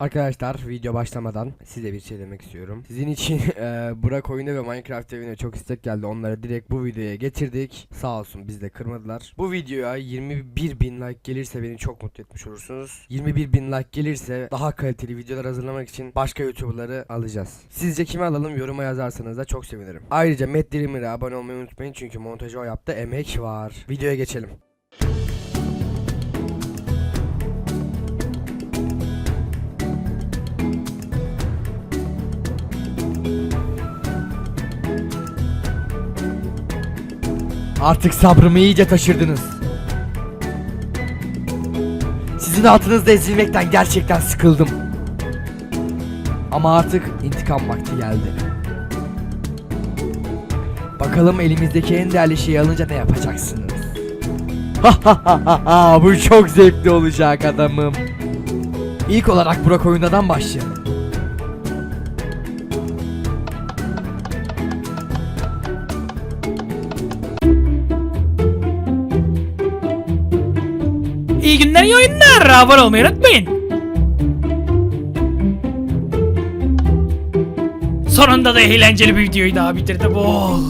Arkadaşlar video başlamadan size bir şey demek istiyorum. Sizin için eee, Burak oyunu ve Minecraft evine çok istek geldi. Onları direkt bu videoya getirdik. Sağ olsun biz de kırmadılar. Bu videoya 21 bin like gelirse beni çok mutlu etmiş olursunuz. 21 bin like gelirse daha kaliteli videolar hazırlamak için başka YouTuber'ları alacağız. Sizce kimi alalım yoruma yazarsanız da çok sevinirim. Ayrıca Matt Dreamer'e abone olmayı unutmayın çünkü montajı o yaptı emek var. Videoya geçelim. Artık sabrımı iyice taşırdınız. Sizin altınızda ezilmekten gerçekten sıkıldım. Ama artık intikam vakti geldi. Bakalım elimizdeki en değerli şeyi alınca ne yapacaksınız? Ha ha ha ha bu çok zevkli olacak adamım. İlk olarak Burak oyundan başlayalım. İyi günler, iyi oyunlar. Abone olmayı unutmayın. Sonunda da eğlenceli bir videoyu daha bitirdim. Oh.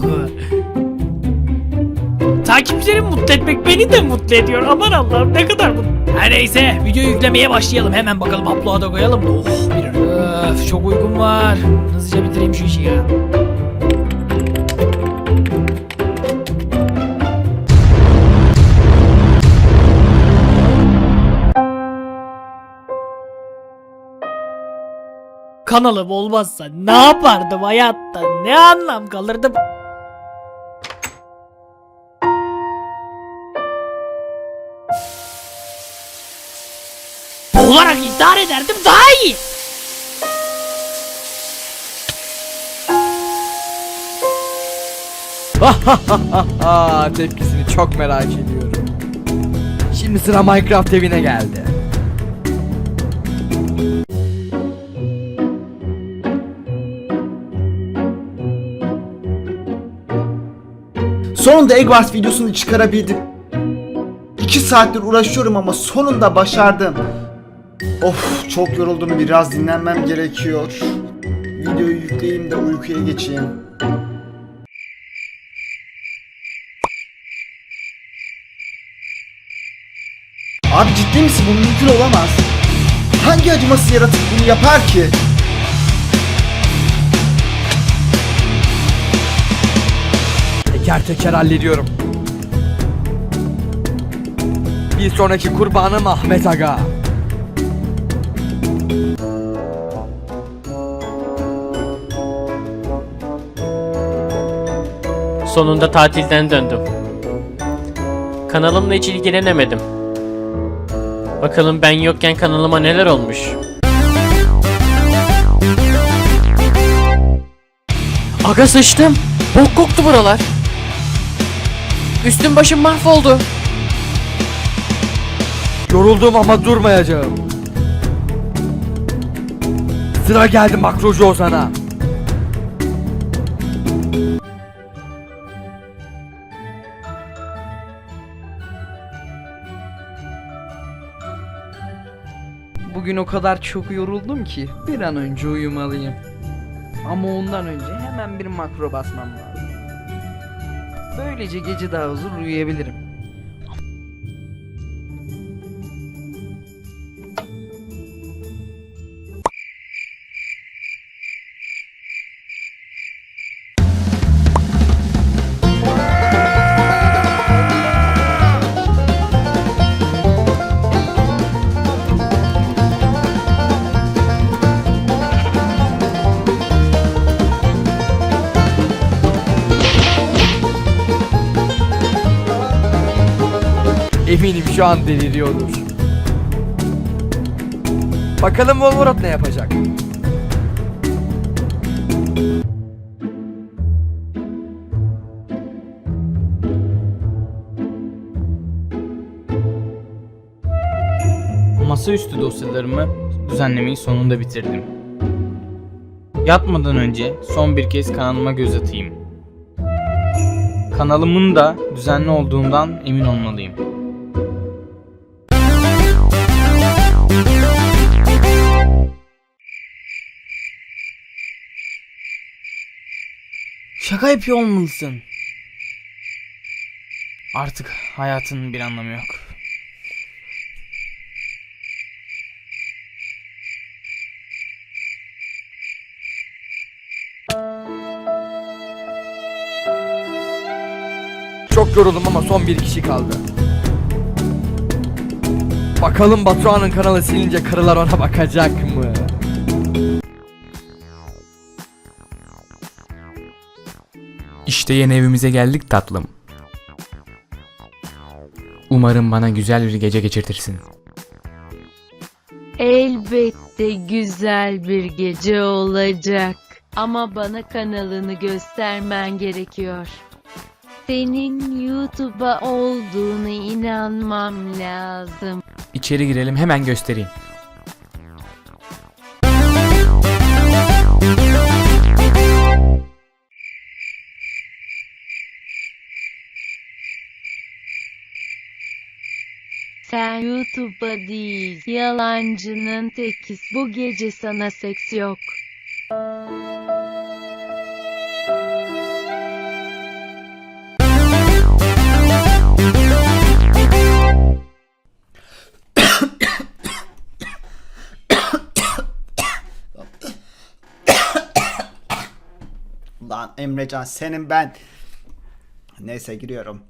Takipçilerimi mutlu etmek beni de mutlu ediyor. Aman Allah'ım ne kadar mutlu. Her neyse videoyu yüklemeye başlayalım. Hemen bakalım upload'a koyalım. Oh bir öf çok uygun var. Hızlıca bitireyim şu işi ya. Kanalım olmazsa ne yapardım hayatta? Ne anlam kalırdı? olarak idare ederdim daha iyi. Tepkisini çok merak ediyorum. Şimdi sıra Minecraft evine geldi. Sonunda Egg Wars videosunu çıkarabildim. 2 saattir uğraşıyorum ama sonunda başardım. Of çok yoruldum biraz dinlenmem gerekiyor. Videoyu yükleyeyim de uykuya geçeyim. Abi ciddi misin bu mümkün olamaz. Hangi acımasız yaratık bunu yapar ki? Teker teker hallediyorum. Bir sonraki kurbanım Ahmet Aga. Sonunda tatilden döndüm. Kanalımla hiç ilgilenemedim. Bakalım ben yokken kanalıma neler olmuş. Aga sıçtım. Bok koktu buralar. Üstüm başım mahvoldu. Yoruldum ama durmayacağım. Sıra geldi makrocu Ozan'a. Bugün o kadar çok yoruldum ki bir an önce uyumalıyım. Ama ondan önce hemen bir makro basmam lazım. Böylece gece daha huzur uyuyabilirim. Şu an deliriyordur. Bakalım Wolverot ne yapacak? Masaüstü dosyalarımı düzenlemeyi sonunda bitirdim. Yatmadan önce son bir kez kanalıma göz atayım. Kanalımın da düzenli olduğundan emin olmalıyım. Şaka yapıyor olmalısın. Artık hayatının bir anlamı yok. Çok yoruldum ama son bir kişi kaldı. Bakalım Batuhan'ın kanalı silince karılar ona bakacak mı? İşte yeni evimize geldik tatlım. Umarım bana güzel bir gece geçirtirsin. Elbette güzel bir gece olacak. Ama bana kanalını göstermen gerekiyor. Senin YouTube'a olduğunu inanmam lazım. İçeri girelim hemen göstereyim. YouTube'a değil, yalancının tekis. Bu gece sana seks yok. Lan Emrecan senin ben. Neyse giriyorum.